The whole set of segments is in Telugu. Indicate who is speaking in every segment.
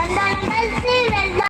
Speaker 1: అందరం కలిసి
Speaker 2: వెళ్దాం.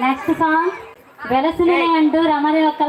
Speaker 2: నెక్స్ట్ సాంగ్ వెలసిన అంటూ రమణి ఒక్క